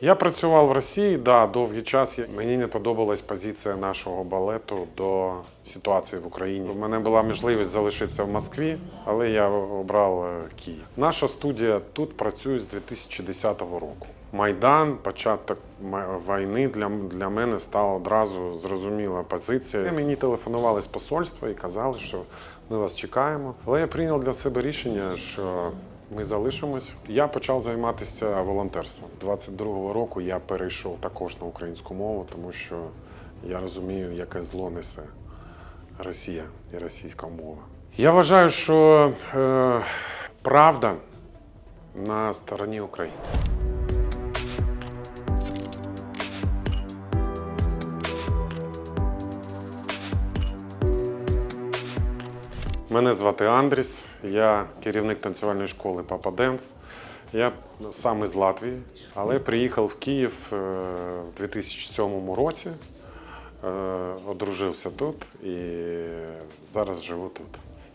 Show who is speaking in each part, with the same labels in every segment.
Speaker 1: Я працював в Росії, да, довгий час. Мені не подобалась позиція нашого балету до ситуації в Україні. У мене була можливість залишитися в Москві, але я обрав е, Київ. Наша студія тут працює з 2010 року. Майдан, початок війни для, для мене стала одразу зрозуміла позиція. Мені телефонували з посольства і казали, що ми вас чекаємо. Але я прийняв для себе рішення, що ми залишимось. Я почав займатися волонтерством. 22-го року я перейшов також на українську мову, тому що я розумію, яке зло несе Росія і російська мова. Я вважаю, що е, правда на стороні України. Мене звати Андріс, я керівник танцювальної школи Папа Денс. Я сам із Латвії, але приїхав в Київ е, в 2007 році, е, одружився тут і зараз живу тут.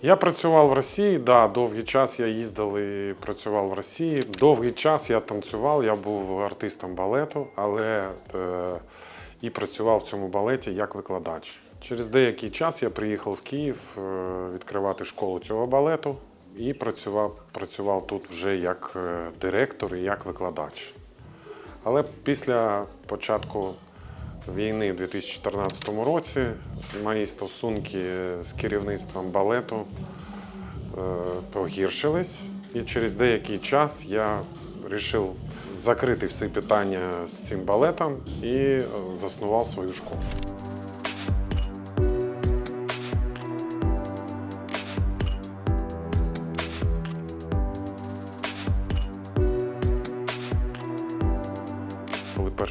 Speaker 1: Я працював в Росії, да, довгий час я їздив і працював в Росії. Довгий час я танцював, я був артистом балету, але е, і працював в цьому балеті як викладач. Через деякий час я приїхав в Київ е, відкривати школу цього балету і працював, працював тут вже як е, директор і як викладач. Але після початку війни в 2014 році мої стосунки з керівництвом балету е, погіршились, і через деякий час я вирішив закрити всі питання з цим балетом і заснував свою школу.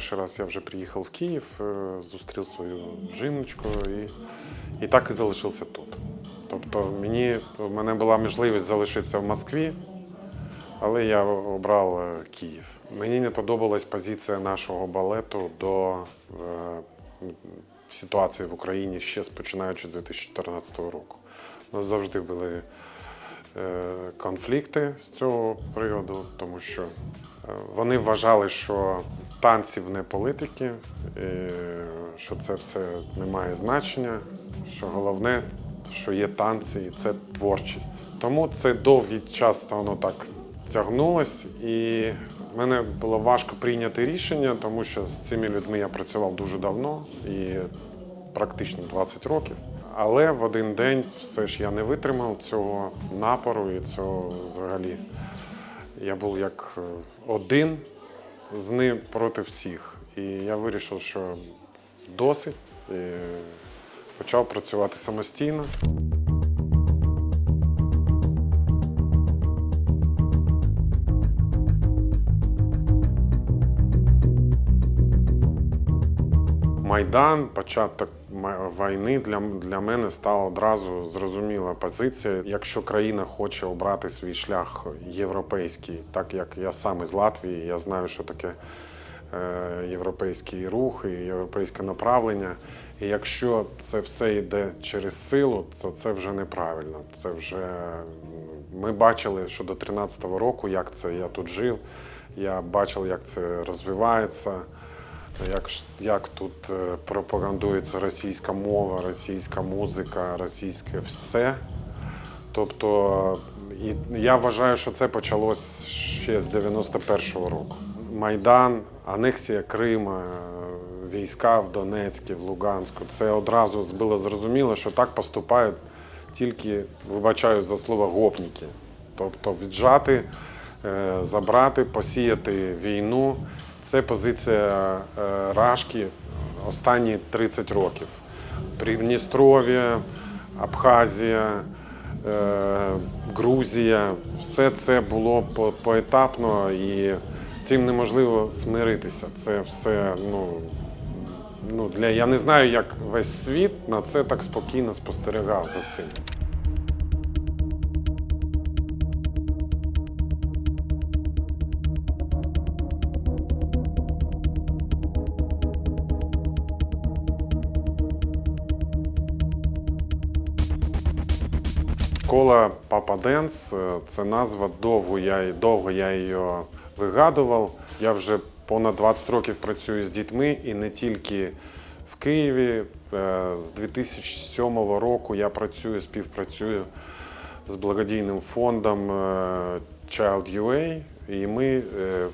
Speaker 1: Перший раз я вже приїхав в Київ, е, зустрів свою жіночку і, і так і залишився тут. Тобто мені, в мене була можливість залишитися в Москві, але я обрав е, Київ. Мені не подобалась позиція нашого балету до е, ситуації в Україні ще починаючи з 2014 року. У нас завжди були е, конфлікти з цього приводу, тому що е, вони вважали, що танців не політики, і що це все не має значення, що головне, що є танці, і це творчість. Тому це довгий час воно так тягнулось, і мене було важко прийняти рішення, тому що з цими людьми я працював дуже давно і практично 20 років. Але в один день все ж я не витримав цього напору і цього взагалі. Я був як е, один з ним проти всіх. І я вирішив, що досить. І почав працювати самостійно. Майдан, початок війни для, для мене стала одразу зрозуміла позиція. Якщо країна хоче обрати свій шлях європейський, так як я сам із Латвії, я знаю, що таке е, європейський рух і європейське направлення. І якщо це все йде через силу, то це вже неправильно. Це вже ми бачили, що до 13-го року, як це я тут жив, я бачив, як це розвивається. Як, як тут е, пропагандується російська мова, російська музика, російське все. Тобто, і я вважаю, що це почалось ще з 91-го року. Майдан, анексія Крима, е, війська в Донецьку, в Луганську. Це одразу було зрозуміло, що так поступають тільки, вибачаюсь за слово, гопніки. Тобто віджати, е, забрати, посіяти війну. Це позиція е, Рашки останні 30 років. Придністров'я, Абхазія, е, Грузія, все це було поетапно і з цим неможливо смиритися. Це все, ну, ну для я не знаю, як весь світ на це так спокійно спостерігав за цим. Школа Папа Денс це назва довго я, довго я її вигадував. Я вже понад 20 років працюю з дітьми і не тільки в Києві. Е, З 2007 року я працюю, співпрацюю з благодійним фондом е, Child UA, і ми е,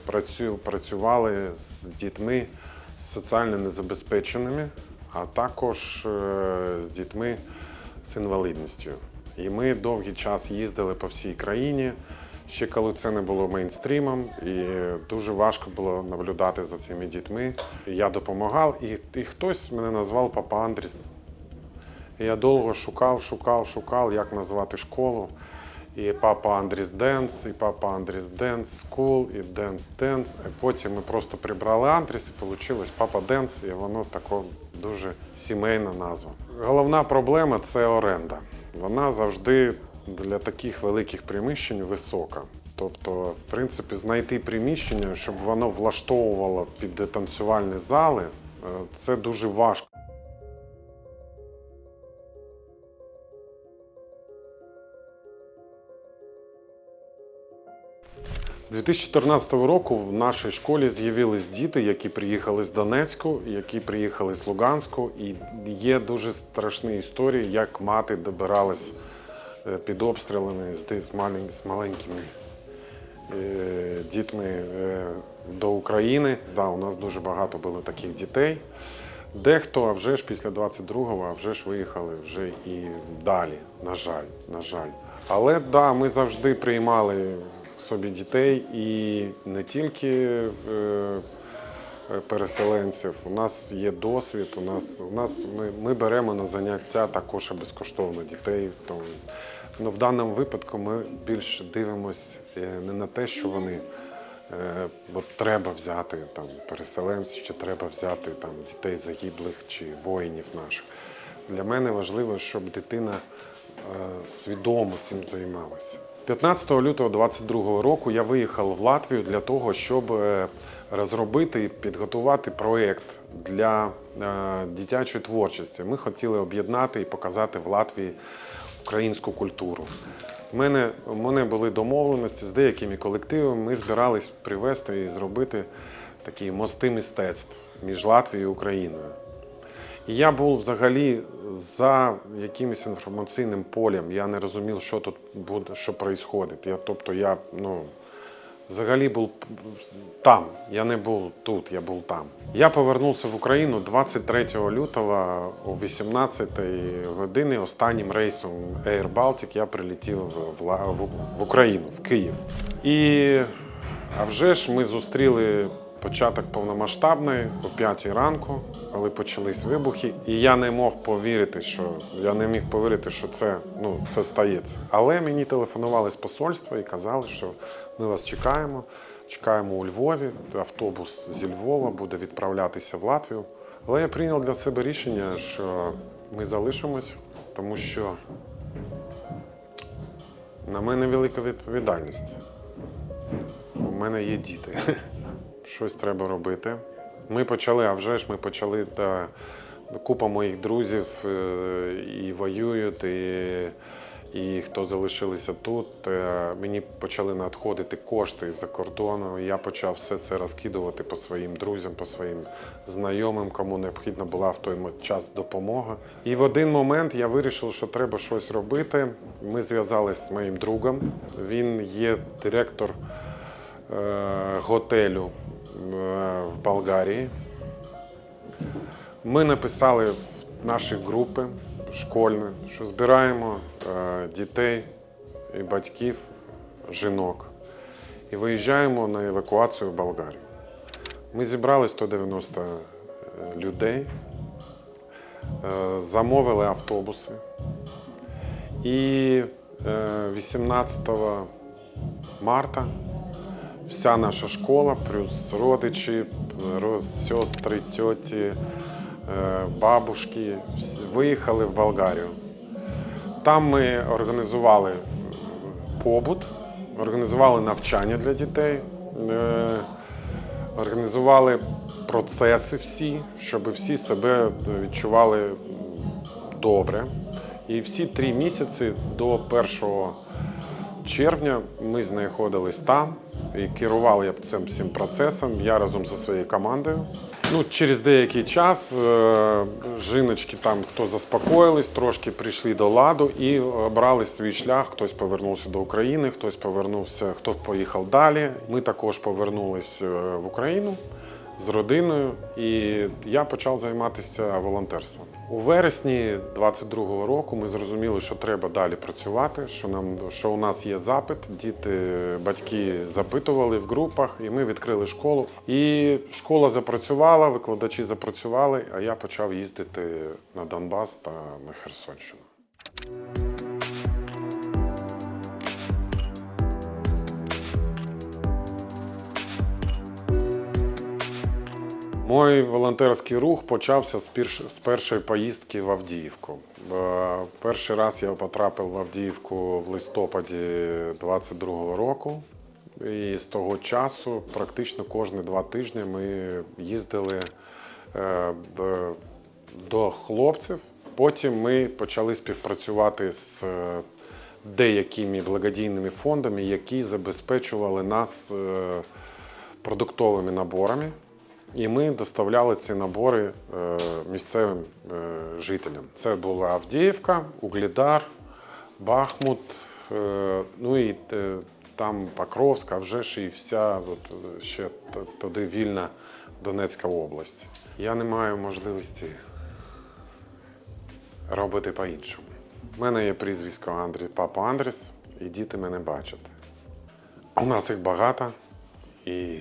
Speaker 1: працювали з дітьми соціально незабезпеченими, а також з дітьми з інвалідністю. І ми довгий час їздили по всій країні, ще коли це не було мейнстрімом, і дуже важко було наблюдати за цими дітьми. Я допомагав, і, і хтось мене назвав Папа Андріс. І я довго шукав, шукав, шукав, як назвати школу. І папа Андріс Денс, і папа Андріс Денс Скул, і Денс Денс. Потім ми просто прибрали Андріс і вийшло папа Денс, і воно тако дуже сімейна назва. Головна проблема це оренда. Вона завжди для таких великих приміщень висока. Тобто, в принципі, знайти приміщення, щоб воно влаштовувало під танцювальні зали, е, це дуже важко. З 2014 року в нашій школі з'явились діти, які приїхали з Донецьку, які приїхали з Луганську. І є дуже страшні історії, як мати добиралась е, під обстрілами з, з, маленькими е, дітьми е, до України. Да, у нас дуже багато було таких дітей. Дехто, а вже ж після 22-го, а вже ж виїхали вже і далі, на жаль, на жаль. Але да, ми завжди приймали собі дітей і не тільки е, е, переселенців. У нас є досвід. У нас, у нас ми, ми беремо на заняття також безкоштовно дітей. То, ну, в даному випадку ми більше дивимося не на те, що вони. Е, Бо треба взяти там переселенців, чи треба взяти там дітей загиблих чи воїнів наших. Для мене важливо, щоб дитина е, свідомо цим займалася. 15 лютого 2022 року я виїхав в Латвію для того, щоб е, розробити і підготувати проєкт для е, дитячої творчості. Ми хотіли об'єднати і показати в Латвії українську культуру. У мене, мене були домовленості з деякими колективами. Ми збирались привезти і зробити такі мости мистецтв між Латвією і Україною. Я був взагалі за якимось інформаційним полем. Я не розумів, що тут буде, що відбувається. Я, тобто я ну, взагалі був там. Я не був тут, я був там. Я повернувся в Україну 23 лютого о 18 годині. Останнім рейсом Air Baltic я прилетів в Україну, в Київ. І а вже ж ми зустріли початок повномасштабної о 5 ранку, коли почались вибухи. І я не мог повірити, що я не міг повірити, що це, ну, це стається. Але мені телефонували з посольства і казали, що ми вас чекаємо. Чекаємо у Львові. Автобус зі Львова буде відправлятися в Латвію. Але я прийняв для себе рішення, що ми залишимось, тому що на мене велика відповідальність. У мене є діти. Щось треба робити. Ми почали, а вже ж ми почали та купа моїх друзів е, і воюють, і, і хто залишилися тут. Мені почали надходити кошти з-за кордону. Я почав все це розкидувати по своїм друзям, по своїм знайомим, кому необхідна була в той час допомога. І в один момент я вирішив, що треба щось робити. Ми зв'язалися з моїм другом. Він є директор е, готелю в Болгарії. Ми написали в наші групи школьні, що збираємо е, дітей і батьків, жінок і виїжджаємо на евакуацію в Болгарію. Ми зібрали 190 людей, е, замовили автобуси. І е, 18 марта вся наша школа, плюс родичі, сестри, тьоті, е, бабушки виїхали в Болгарію. Там ми організували побут, організували навчання для дітей, е, організували процеси всі, щоб всі себе відчували добре. І всі три місяці до 1 червня ми знаходились там. І керував я цим всім процесом. Я разом зі своєю командою. Ну, через деякий час е, жіночки там, хто заспокоїлись, трошки прийшли до ладу і обрали свій шлях. Хтось повернувся до України, хтось повернувся, хто поїхав далі. Ми також повернулись е, в Україну з родиною, і я почав займатися волонтерством. У вересні 22-го року ми зрозуміли, що треба далі працювати, що нам що у нас є запит. Діти, батьки запитували в групах, і ми відкрили школу. І школа запрацювала, викладачі запрацювали, а я почав їздити на Донбас та на Херсонщину. Мой волонтерський рух почався з, першої поїздки в Авдіївку. Е, Перший раз я потрапив в Авдіївку в листопаді 22-го року. І з того часу практично кожні два тижні ми їздили е, до хлопців. Потім ми почали співпрацювати з е, деякими благодійними фондами, які забезпечували нас продуктовими наборами. І ми доставляли ці набори е, місцевим е, жителям. Це була Авдіївка, Углідар, Бахмут, е, ну і там Покровська, вже ж і вся от, ще туди вільна Донецька область. Я не маю можливості робити по-іншому. У мене є прізвисько Андрій, папа Андріс, і діти мене бачать. У нас їх багато, і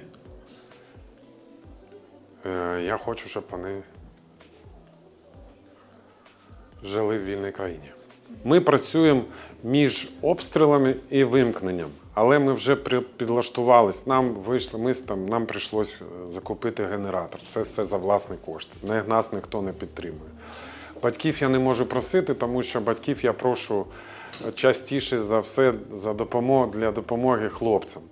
Speaker 1: Я хочу, щоб вони жили в вільній країні. Ми працюємо між обстрілами і вимкненням, але ми вже підлаштувались. Нам вийшли, ми там, нам прийшлось е, закупити генератор. Це все за власні кошти. Нас ніхто не підтримує. Батьків я не можу просити, тому що батьків я прошу частіше за все за допомогу для допомоги хлопцям.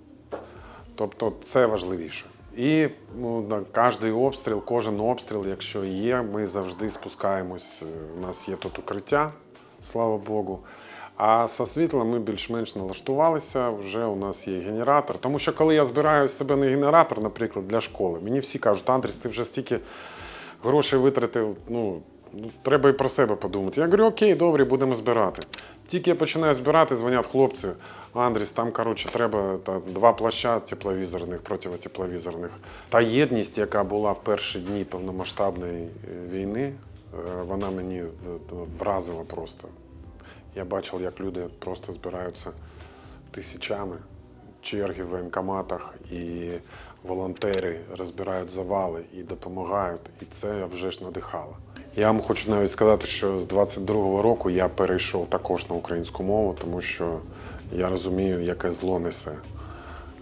Speaker 1: Тобто це важливіше. І ну, кожний обстріл, кожен обстріл, якщо є, ми завжди спускаємось. Е, У нас є тут укриття, слава Богу. А зі світлом ми більш-менш налаштувалися, вже у нас є генератор. Тому що коли я збираю себе на генератор, наприклад, для школи, мені всі кажуть, Андрій, ти вже стільки грошей витратив, ну, ну треба і про себе подумати. Я говорю, окей, добре, будемо збирати. Тільки я починаю збирати, дзвонять хлопці. Андріс, там коротше, треба та, два плаща тепловізорних, противотепловізорних. Та єдність, яка була в перші дні повномасштабної е, війни, е, вона мені е, вразила просто. Я бачив, як люди просто збираються тисячами, черги в воєнкоматах, і волонтери розбирають завали і допомагають. І це вже ж надихало. Я вам хочу навіть сказати, що з 22-го року я перейшов також на українську мову, тому що я розумію, яке зло несе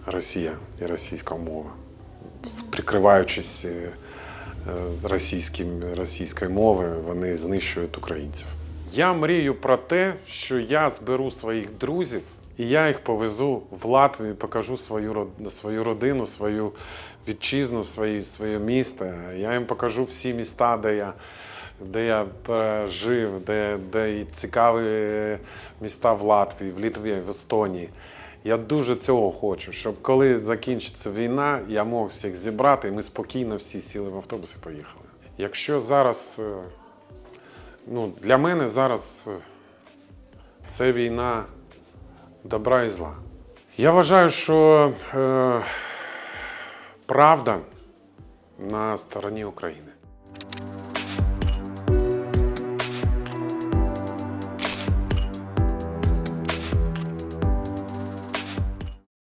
Speaker 1: Росія і російська мова, прикриваючись е, російським, російською мовою, вони знищують українців. Я мрію про те, що я зберу своїх друзів і я їх повезу в Латвію, покажу свою, свою родину, свою вітчизну, свої, своє місто. Я їм покажу всі міста, де я, де я е, жив, де, де і цікаві міста в Латвії, в Літві, в Естонії. Я дуже цього хочу, щоб коли закінчиться війна, я мог всіх зібрати, і ми спокійно всі сіли в автобус і поїхали. Якщо зараз, е, ну, для мене зараз е, це війна добра і зла. Я вважаю, що е, правда на стороні України.